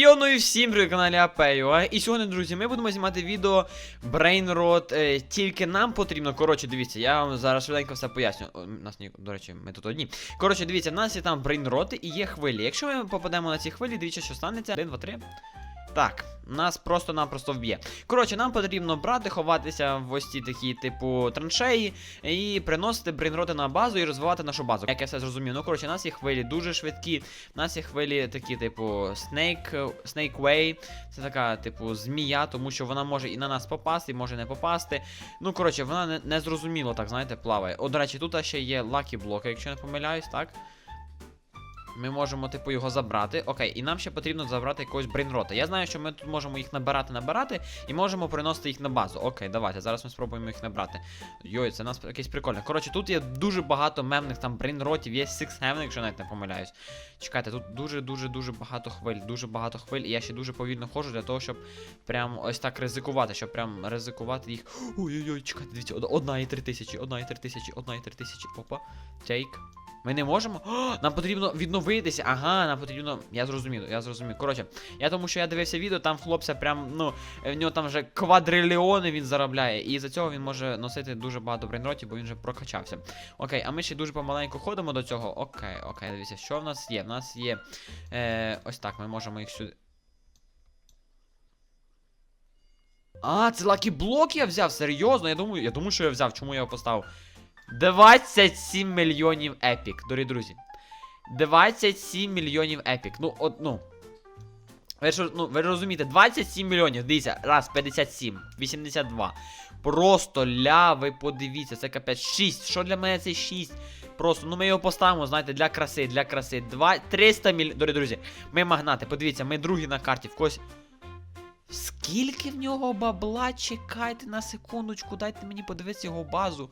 Йо, ну і всім при каналі Апею. І сьогодні, друзі, ми будемо знімати відео Брейнрот. Тільки нам потрібно. Коротше, дивіться, я вам зараз швиденько все поясню. О, нас ні, до речі, ми тут одні. Коротше, дивіться, в нас є там брейнроти і є хвилі. Якщо ми попадемо на ці хвилі, дивіться, що станеться. 1, 2, 3. Так, нас просто-напросто вб'є. Коротше, нам потрібно брати, ховатися в ось ці такі, типу, траншеї і приносити брейнроти на базу і розвивати нашу базу. Як я все зрозумів. Ну, коротше, у нас є хвилі дуже швидкі. У нас є хвилі такі, типу, Snake, Snake Way. Це така, типу, змія, тому що вона може і на нас попасти, і може не попасти. Ну, коротше, вона не, не так, знаєте, плаває. О, до речі, тут ще є лакі блоки, якщо не помиляюсь, так? Ми можемо, типу, його забрати. Окей, і нам ще потрібно забрати якогось брейнрота. Я знаю, що ми тут можемо їх набирати, набирати, і можемо приносити їх на базу. Окей, давайте. Зараз ми спробуємо їх набрати. Йой, це нас якесь прикольне. Коротше, тут є дуже багато мемних там брейнротів, є Heaven, якщо навіть не помиляюсь. Чекайте, тут дуже-дуже дуже багато хвиль, дуже багато хвиль, і я ще дуже повільно ходжу для того, щоб прям ось так ризикувати, щоб прям ризикувати їх. Ой-ой-ой, чекайте, дивіться, одна і три тисячі, одна і три тисячі, одна і три тисячі. Опа. Тейк. Ми не можемо. О, нам потрібно відновитися. Ага, нам потрібно. Я зрозумів, я зрозумів. Коротше, я тому що я дивився відео, там хлопця прям, ну, в нього там вже квадрильйони він заробляє. І за цього він може носити дуже багато брейнротів, бо він вже прокачався. Окей, а ми ще дуже помаленьку ходимо до цього. Окей, окей, дивіться, що в нас є? В нас є. Е, ось так, ми можемо їх сюди. А, це лакі блок я взяв, серйозно. Я думаю, я думаю, що я взяв. Чому я його поставив? 27 мільйонів епік, дорогі друзі. 27 мільйонів епік. Ну, от, ну. Ви ж ну, ви розумієте, 27 мільйонів. Дивіться, раз, 57, 82. Просто ля, ви подивіться, це капець 6. Що для мене це 6? Просто, ну ми його поставимо, знаєте, для краси, для краси. 2, 300 мільйонів. Дорогі друзі, ми магнати, подивіться, ми другі на карті, в когось. Скільки в нього бабла? Чекайте на секундочку, дайте мені подивитися його базу.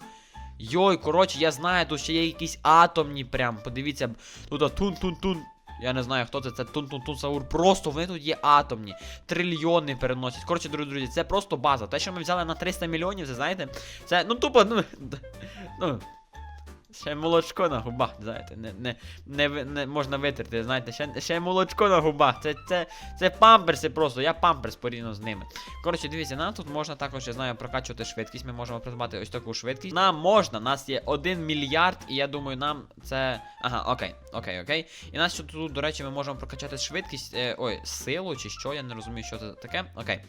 Йой, коротше, я знаю, тут ще є якісь атомні прям. Подивіться, тут тун-тун-тун. Я не знаю, хто це, це тун-тун-тун Саур. Просто вони тут є атомні. Трильйони переносять. Коротше, друзі, друзі, це просто база. Те, що ми взяли на 300 мільйонів, це знаєте, це, ну тупо, ну. ну Ще молочко на губах, знаєте, не, не, не, не можна витерти, знаєте, ще, ще молочко на губах. Це, це, це памперси просто, я памперс порівняно з ними. Коротше, дивіться, нам тут можна також, я знаю, прокачувати швидкість. Ми можемо придбати ось таку швидкість. Нам можна, нас є 1 мільярд, і я думаю, нам це. Ага, окей, окей, окей. І нас тут, тут, до речі, ми можемо прокачати швидкість. Е, ой, силу чи що, я не розумію, що це таке. Окей.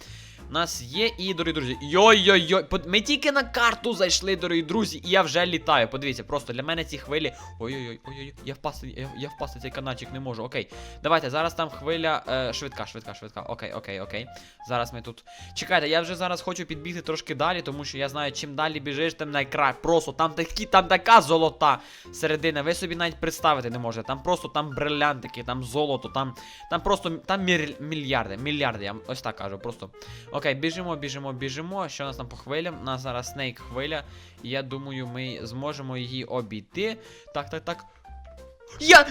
У нас є і, дорогі друзі. Йой-йой-йой. Ми тільки на карту зайшли, дорогі друзі, і я вже літаю. Подивіться, просто для мене ці хвилі. Ой-ой-ой, ой-ой, я впасти, я, я впасти цей канатчик не можу. Окей. Давайте, зараз там хвиля. Е, швидка, швидка, швидка. Окей, окей, окей. Зараз ми тут. Чекайте, я вже зараз хочу підбігти трошки далі, тому що я знаю, чим далі біжиш, тим найкрай. Просто там такі, там така золота середина. Ви собі навіть представити не можете. Там просто там брилянтики, там золото, там. Там просто там мільярди, мільярди. Я ось так кажу. Просто. Окей, біжимо, біжимо, біжимо. Що у нас там по хвилям? У нас зараз снейк хвиля. І я думаю, ми зможемо її обійти. Так, так, так. Я.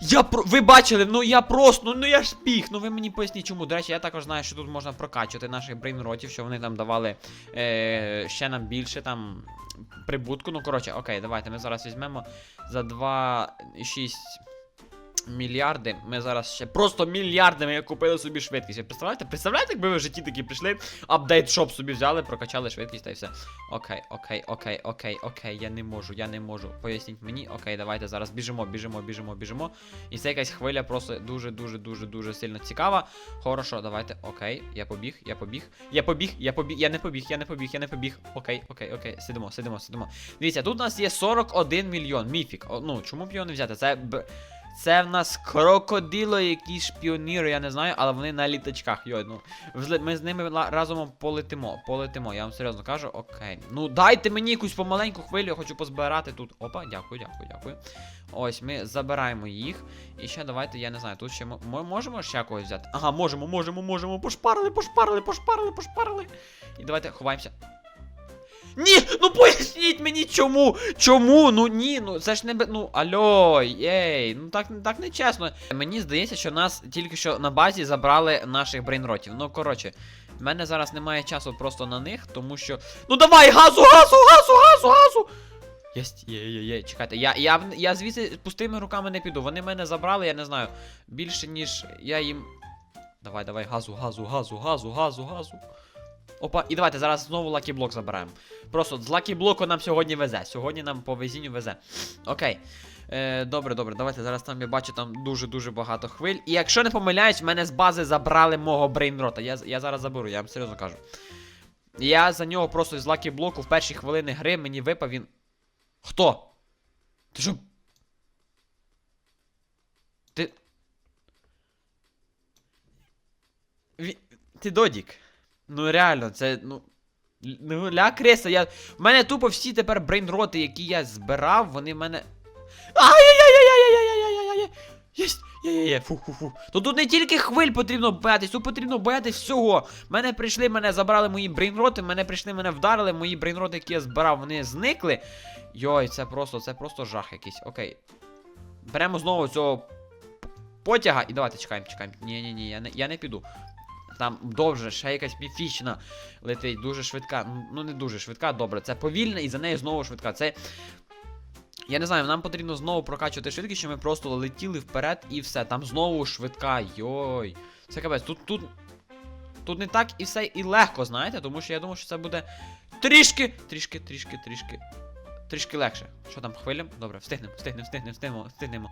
Я про. Ви бачили, ну я просто, ну, ну я ж біг. Ну ви мені поясніть чому. До речі, я також знаю, що тут можна прокачувати наших брейнротів, що вони нам давали е, ще нам більше там прибутку. Ну, коротше, окей, давайте ми зараз візьмемо за 2,6 мільярди. Ми зараз ще просто мільярдами купили собі швидкість. Ви представляєте? Представляєте, якби ви в житті такі прийшли, апдейт шоп собі взяли, прокачали швидкість та й все. Окей, окей, окей, окей, окей, я не можу, я не можу. Поясніть мені. Окей, давайте зараз біжимо, біжимо, біжимо, біжимо. І це якась хвиля просто дуже, дуже, дуже, дуже сильно цікава. Хорошо, давайте. Окей, я побіг, я побіг. Я побіг, я побіг, я не побіг, я не побіг, я не побіг. Окей, окей, окей. Сидимо, сидимо, сидимо. Дивіться, тут у нас є 41 мільйон. Міфік. Ну, чому б його не взяти? Це б. Це в нас крокодило, якісь шпіоніри, я не знаю, але вони на літачках. Йой, ну. Ми з ними разом полетимо. Полетимо, я вам серйозно кажу, окей. Ну дайте мені якусь помаленьку хвилю, я хочу позбирати тут. Опа, дякую, дякую, дякую. Ось, ми забираємо їх. І ще давайте, я не знаю, тут ще ми, можемо ще когось взяти. Ага, можемо, можемо, можемо. Пошпарили, пошпарили, пошпарили, пошпарили. І давайте ховаємося. Ні, ну поясніть мені чому? Чому? Ну ні, ну це ж не ну альо, єй, ну так, так не чесно. Мені здається, що нас тільки що на базі забрали наших брейнротів. Ну коротше, в мене зараз немає часу просто на них, тому що. Ну давай, газу, газу, газу, газу, газу! Єсть, є, є, є, чекайте, я, я, я звідси з пустими руками не піду. Вони мене забрали, я не знаю, більше ніж я їм Давай, давай, газу, газу, газу, газу, газу, газу. Опа, і давайте зараз знову лакі блок забираємо. Просто з лакі блоку нам сьогодні везе. Сьогодні нам по везінню везе. Окей. Е, добре, добре, давайте зараз там я бачу там дуже-дуже багато хвиль. І якщо не помиляюсь, в мене з бази забрали мого брейнрота. Я, я зараз заберу, я вам серйозно кажу. Я за нього просто з лакі блоку в перші хвилини гри мені випав він. Хто? Ти що? Ти. Ти Додік. Ну реально, це, ну. Ну, ля криса, я. В мене тупо всі тепер брейнроти, які я збирав, вони в мене. Ай-яй-яй-яй-яй-яй-яй-яй-яй-яй! Там добре, ще якась міфічна летить, дуже швидка. Ну, не дуже швидка, добре. Це повільна і за нею знову швидка. Це. Я не знаю, нам потрібно знову прокачувати швидкість, що ми просто летіли вперед і все. Там знову швидка. Йой. Це капець. Тут тут. Тут не так і все і легко, знаєте, тому що я думаю, що це буде трішки, трішки, трішки, трішки. Трішки легше. Що там, хвилям? Добре, встигнемо, встигнемо, встигнемо, встигнемо, встигнемо.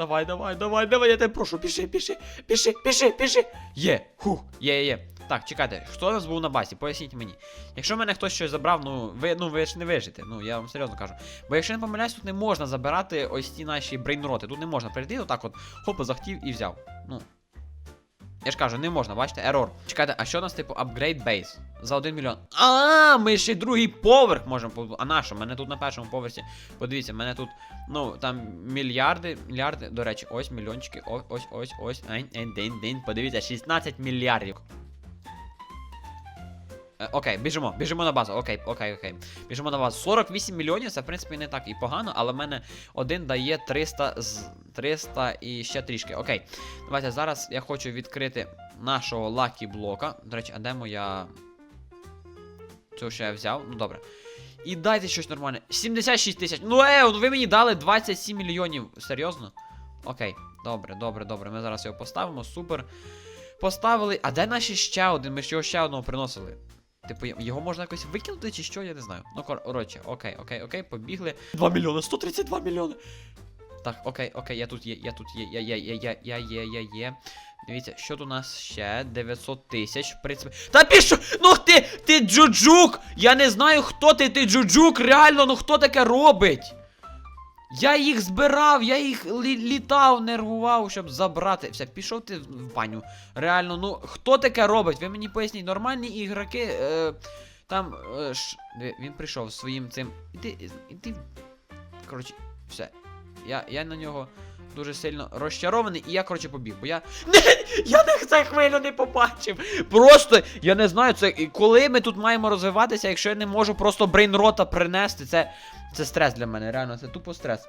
Давай, давай, давай, давай, я тебе прошу, піши, піши, піши, піши, піши. Є, хух, є, є, є. Так, чекайте, хто у нас був на базі? Поясніть мені. Якщо мене хтось щось забрав, ну ви ну ви ж не вижите. Ну я вам серйозно кажу. Бо якщо не помиляюсь, тут не можна забирати ось ті наші брейнроти. Тут не можна прийти, отак от, хопа, захотів і взяв. Ну. Я ж кажу, не можна, бачите, ерор. Чекайте, а що у нас, типу, апгрейд бейс? За 1 мільйон. А, ми ще другий поверх можемо побудувати. А на що? Мене тут на першому поверсі. Подивіться, мене тут, ну, там мільярди, мільярди. До речі, ось мільйончики. Ось, ось, ось, ось. Айн, день, день. Подивіться, 16 мільярдів. Е, Окей, біжимо, біжимо на базу. Окей, окей, окей. Біжимо на базу. 48 мільйонів, це в принципі не так і погано, але в мене один дає 300 з 300 і ще трішки. Окей. Давайте зараз я хочу відкрити нашого лакі блока. До речі, а де моя. Цього ще я взяв. Ну добре. І дайте щось нормальне. 76 тисяч. Ну е, ви мені дали 27 мільйонів. Серйозно? Окей, добре, добре, добре. Ми зараз його поставимо. Супер. Поставили. А де наші ще один? Ми ж його ще одного приносили. Типу, його можна якось викинути чи що, я не знаю. Ну, кор- коротше, окей, окей, окей, побігли. 2 мільйони, 132 мільйони. Так, окей, окей, я тут є, я тут є, я, я, я, я, я є, я є. Дивіться, що тут у нас ще? 900 тисяч, в принципі. Та пішо! Ну ти, ти джуджук! Я не знаю, хто ти, ти джуджук, реально, ну хто таке робить? Я їх збирав, я їх лі- літав, нервував, щоб забрати. Все, пішов ти в баню. Реально, ну хто таке робить? Ви мені поясніть, нормальні ігроки. Е, там. Е, ш... Він прийшов своїм цим. Іди, іди. Коротше, все. Я, я на нього дуже сильно розчарований, і я, коротше, побіг, бо я. Не, я не це хвилю не побачив. Просто я не знаю, це коли ми тут маємо розвиватися, якщо я не можу просто брейнрота принести, це, це стрес для мене, реально, це тупо стрес.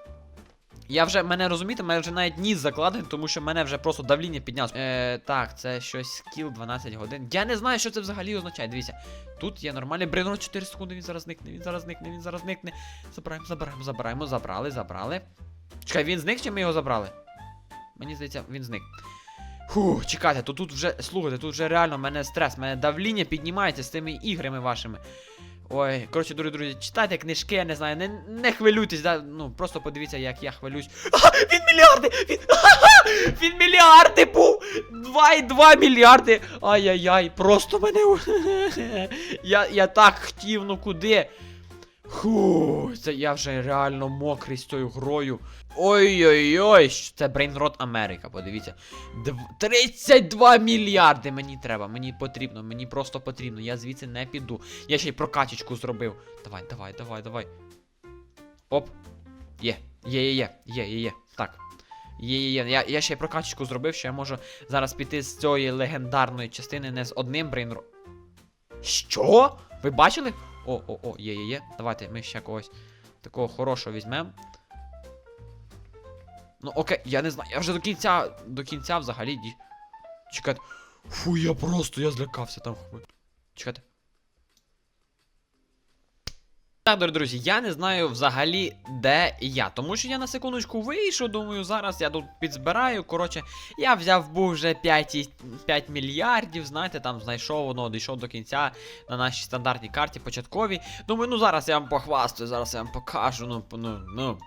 Я вже мене розумієте, мене вже навіть ніс закладений, тому що мене вже просто давління піднялось. Е, так, це щось скіл 12 годин. Я не знаю, що це взагалі означає. Дивіться, тут є нормальний брейнрот 4 секунди, він зараз зникне, він зараз зникне, він зараз зникне. Забираємо, забираємо, забираємо, забрали, забрали. Чекай, він зник чи ми його забрали? Мені здається, він зник. Фу, чекайте, то тут вже, слухайте, тут вже реально в мене стрес, в мене давління піднімається з цими іграми вашими. Ой, коротше, друзі, друзі, читайте книжки, я не знаю, не, не хвилюйтесь, да, ну просто подивіться, як я хвилюсь. А, він мільярди! Він, він мільярди був! 2,2 мільярди! Ай-яй-яй, просто мене. я, я так хотів, ну куди? Фу, це я вже реально мокрий з цією грою. Ой-ой-ой, це Brainrot Америка, подивіться. Дв... 32 мільярди мені треба, мені потрібно, мені просто потрібно. Я звідси не піду. Я ще й прокачечку зробив. Давай, давай, давай, давай. Оп. Є, є, є, є, є, є, є. Так. Є, є, є. Я, я ще й прокачечку зробив, що я можу зараз піти з цієї легендарної частини не з одним брейнро. Що? Ви бачили? О, о, о, є, є, є. Давайте ми ще когось такого хорошого візьмемо. Ну окей, я не знаю, я вже до кінця, до кінця взагалі. Чекайте. Фу, я просто, я злякався там. Чекайте. Так, дорогі друзі, я не знаю взагалі, де я. Тому що я на секундочку вийшов, думаю, зараз я тут підзбираю. Коротше, я взяв був вже 5, 5 мільярдів, знаєте, там знайшов воно, дійшов до кінця на нашій стандартній карті початковій. Думаю, ну зараз я вам похвастаю, зараз я вам покажу, ну, ну, ну.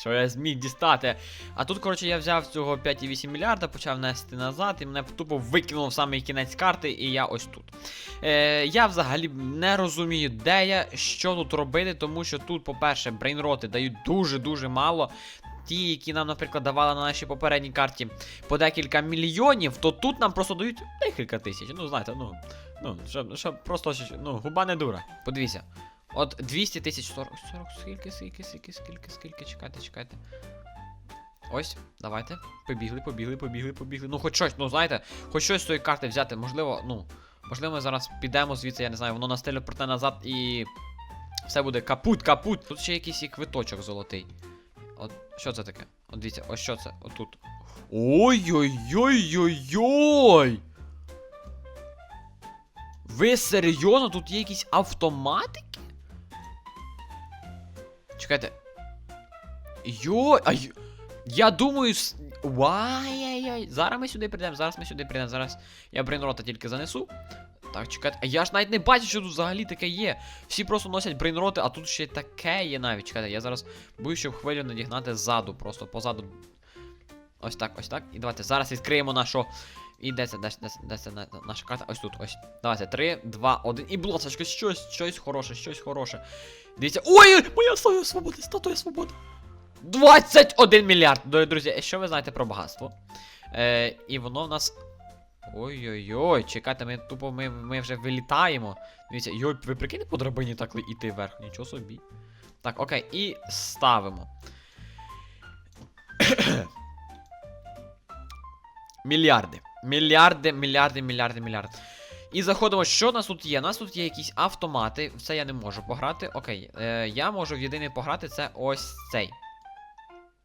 Що я зміг дістати. А тут, коротше, я взяв цього 5,8 мільярда, почав нести назад, і мене тупо викинув в самий кінець карти, і я ось тут. Е, я взагалі не розумію, де я, що тут робити, тому що тут, по-перше, брейнроти дають дуже-дуже мало. Ті, які нам, наприклад, давали на нашій попередній карті по декілька мільйонів, то тут нам просто дають декілька тисяч. Ну, знаєте, ну, ну, щоб, щоб просто ну, губа не дура. Подивіться. От 200 тисяч 40, 40, скільки, скільки, скільки, скільки, скільки, чекайте, чекайте. Ось, давайте. Побігли, побігли, побігли, побігли. Ну, хоч щось, ну знаєте, хоч щось з цієї карти взяти. Можливо, ну, можливо, ми зараз підемо звідси, я не знаю, воно нас телепорте назад і. Все буде капут, капут. Тут ще якийсь і квиточок золотий. От, що це таке? От дивіться, ось що це? Отут. Ой-ой-ой-ой-ой! Ви серйозно? Тут є якісь автоматики? Чекайте. Йой, а й- я думаю. Вай-яй-яй. Зараз ми сюди прийдемо, зараз ми сюди прийдемо. Зараз я брейнрота тільки занесу. Так, чекайте. А я ж навіть не бачу, що тут взагалі таке є. Всі просто носять брейнроти, а тут ще таке є навіть. Чекайте, я зараз боюсь, щоб хвилю надігнати ззаду, просто позаду. Ось так, ось так. І давайте зараз відкриємо нашу. І де це, де, де, де це наша карта? Ось тут, ось. Давайте, 3, 2, 1. І, будь щось, щось хороше, щось хороше. Дивіться. Ой, моя статуя свободи, статуя свободи. 21 мільярд! Друзі, що ви знаєте про багатство? Е, і воно в нас. Ой-ой-ой, чекайте, ми тупо ми, ми вже вилітаємо. Дивіться, йой, ви прикиньте по драбині так іти вверх, нічого собі. Так, окей, і ставимо. Мільярди. Мільярди, мільярди, мільярди, мільярди. І заходимо, що у нас тут є? У нас тут є якісь автомати. Це я не можу пограти. Окей, е, я можу в єдиний пограти, це ось цей.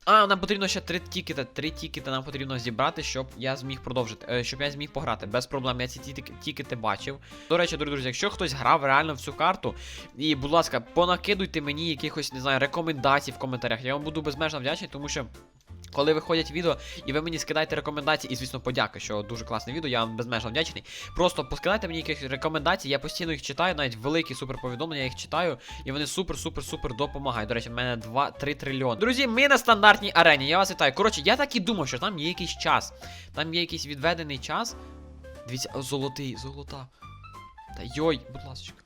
А, нам потрібно ще три тікета. Три тікета нам потрібно зібрати, щоб я зміг продовжити. Е, щоб я зміг пограти. Без проблем. Я ці тікети бачив. До речі, дорогі друзі, якщо хтось грав реально в цю карту, і, будь ласка, понакидуйте мені якихось, не знаю, рекомендацій в коментарях. Я вам буду безмежно вдячний, тому що. Коли виходять відео, і ви мені скидаєте рекомендації, і звісно, подяка, що дуже класне відео, я вам безмежно вдячний. Просто поскидайте мені якихось рекомендацій, я постійно їх читаю, навіть великі супер повідомлення, я їх читаю, і вони супер, супер, супер допомагають. До речі, в мене 2-3 трильйони. Друзі, ми на стандартній арені. Я вас вітаю. Коротше, я так і думав, що там є якийсь час. Там є якийсь відведений час. Дивіться, золотий, золота. Та йой, будь ласка.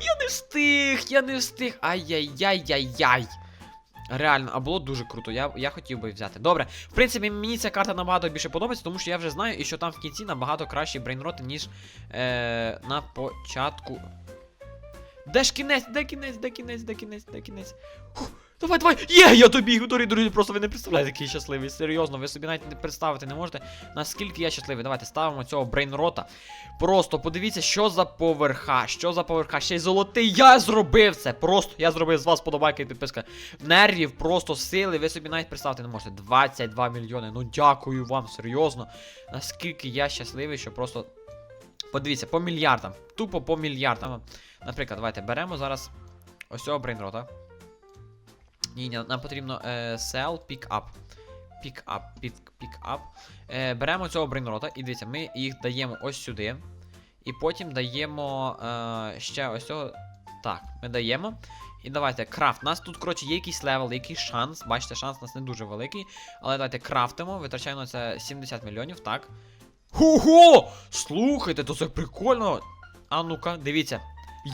Я не встиг, я не встиг. Ай-яй-яй-яй-яй. Реально, а було дуже круто. Я, я хотів би взяти. Добре, в принципі, мені ця карта набагато більше подобається, тому що я вже знаю, і що там в кінці набагато кращі брейнроти, ніж е, на початку. Де ж кінець? Де кінець, де кінець, де кінець, де кінець? Фух, давай, давай! Є, я добіг, дорогі друзі, просто ви не представляєте, який щасливий. Серйозно, ви собі навіть не представити не можете, наскільки я щасливий. Давайте ставимо цього брейнрота. Просто подивіться, що за поверха, що за поверха. Ще й золотий. Я зробив це. Просто я зробив з вас подобайки і підписка. Нервів, просто сили. Ви собі навіть представити не можете. 22 мільйони. Ну дякую вам, серйозно. Наскільки я щасливий, що просто. Подивіться, по мільярдам. Тупо по мільярдам. Наприклад, давайте беремо зараз ось цього брейнрота. Ні, ні, нам потрібно е, sell, pick up. Pick up, pick, pick up. Е, беремо цього брейнрота і дивіться, ми їх даємо ось сюди. І потім даємо е, ще ось цього. Так, ми даємо. І давайте крафт. У нас тут, коротше, є якийсь левел, якийсь шанс. Бачите, шанс у нас не дуже великий. Але давайте крафтимо, витрачаємо це 70 мільйонів, так. Ху-ху! Слухайте, то це прикольно. А ну-ка, дивіться.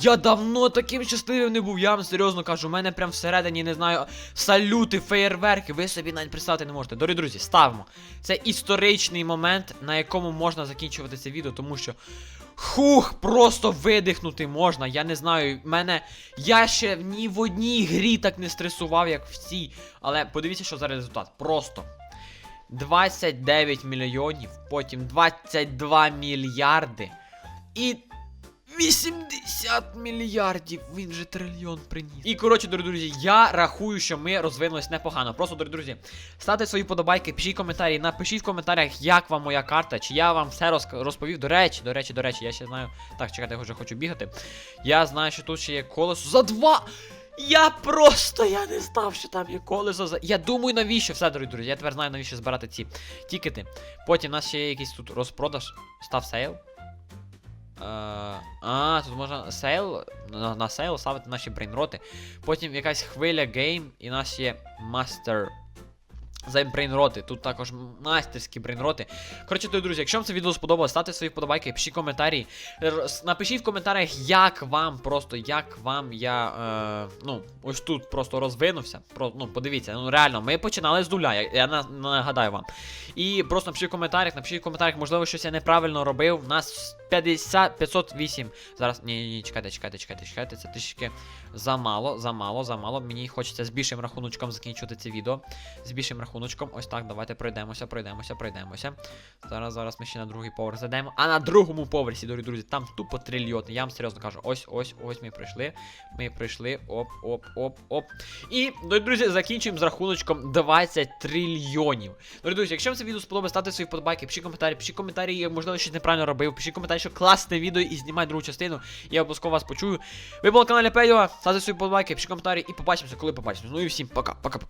Я давно таким щасливим не був, я вам серйозно кажу, у мене прям всередині, не знаю, салюти, феєрверки, ви собі навіть представити не можете. Дорогі друзі, ставимо. Це історичний момент, на якому можна закінчувати це відео, тому що. Хух, просто видихнути можна. Я не знаю, мене. Я ще ні в одній грі так не стресував, як в цій. Але подивіться, що за результат. Просто. 29 мільйонів, потім 22 мільярди. І 80 мільярдів, він же трильйон приніс. І коротше, дорогі друзі, я рахую, що ми розвинулись непогано. Просто, дорогі друзі, ставте свої подобайки, пишіть коментарі, напишіть в коментарях, як вам моя карта, чи я вам все розповів. До речі, до речі, до речі, я ще знаю. Так, чекайте, я вже хочу бігати. Я знаю, що тут ще є колесо за два. Я просто я не знав, що там є колесо. За... Я думаю, навіщо все, дорогі друзі. Я тепер знаю, навіщо збирати ці тікети. Потім у нас ще є якийсь тут розпродаж. Став сейл. Е, а, тут можна сейл, на, на сейл ставити наші брейнроти. Потім якась хвиля гейм, і у нас є мастер. За брейнроти. Тут також мастерські брейнроти. Коротше, то, друзі, якщо вам це відео сподобалось, ставте свої вподобайки, пишіть коментарі. Напишіть в коментарях, як вам просто, як вам я. Е, ну, ось тут просто розвинувся. Про, ну, подивіться, ну реально, ми починали з нуля, я, я нагадаю вам. І просто напишіть в коментарях, напишіть в коментарях, можливо, щось я неправильно робив. У нас 50, 508. Зараз. Ні, ні, чекайте, чекайте, чекайте, чекайте. Це трішки замало, замало, замало. Мені хочеться з більшим рахуночком закінчити це відео. З більшим рахуночком. Ось так, давайте пройдемося, пройдемося, пройдемося. Зараз, зараз ми ще на другий поверх зайдемо. А на другому поверсі, дорогі друзі, там тупо трильйони. Я вам серйозно кажу, ось, ось, ось ми пройшли. Ми пройшли. Оп, оп, оп, оп. І, дорогі друзі, закінчуємо з рахуночком 20 трильйонів. Дорогі друзі, якщо вам це відео сподобалось, ставте свої вподобайки, пишіть коментарі, пишіть коментарі, можливо, щось неправильно робив. Пишіть коментарі, що класне відео і знімай другу частину. Я обов'язково вас почую. Ви були на каналі Пейдова, ставте свої вподобайки, пишіть коментарі і побачимося, коли побачимося. Ну і всім пока, пока, пока.